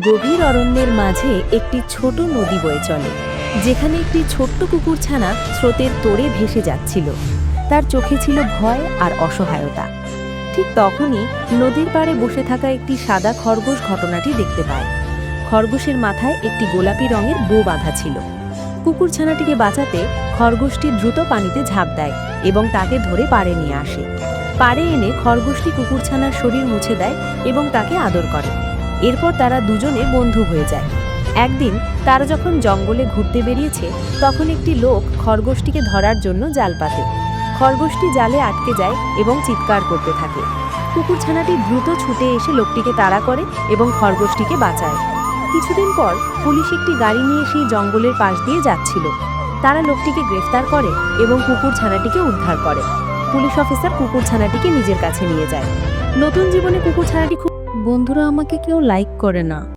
গভীর অরণ্যের মাঝে একটি ছোট নদী বয়ে চলে, যেখানে একটি ছোট্ট কুকুরছানা স্রোতের তোড়ে ভেসে যাচ্ছিল। তার চোখে ছিল ভয় আর অসহায়তা। ঠিক তখনই নদীর পাড়ে বসে থাকা একটি সাদা খরগোশ ঘটনাটি দেখতে পায়। খরগোশের মাথায় একটি গোলাপি রঙের বো বাঁধা ছিল। কুকুরছানাটিকে বাঁচাতে খরগোশটি দ্রুত পানিতে ঝাঁপ দেয় এবং তাকে ধরে পাড়ে নিয়ে আসে। পাড়ে এনে খরগোশটি কুকুরছানার শরীর মুছে দেয় এবং তাকে আদর করে। এরপর তারা দুজনে বন্ধু হয়ে যায়। একদিন তারা যখন জঙ্গলে ঘুরতে বেরিয়েছে, তখন একটি লোক খরগোশটিকে ধরার জন্য জাল পাতে। খরগোশটি জালে আটকে যায় এবং চিৎকার করতে থাকে। কুকুরছানাটি দ্রুত ছুটে এসে লোকটিকে তাড়া করে এবং খরগোশটিকে বাঁচায়। কিছুদিন পর পুলিশ একটি গাড়ি নিয়ে সেই জঙ্গলের পাশ দিয়ে যাচ্ছিল। তারা লোকটিকে গ্রেফতার করে এবং কুকুরছানাটিকে উদ্ধার করে। পুলিশ অফিসার কুকুরছানাটিকে নিজের কাছে নিয়ে যায়। নতুন জীবনে কুকুরছানাটি খুব বন্ধুরা আমাকে কেউ লাইক করে না।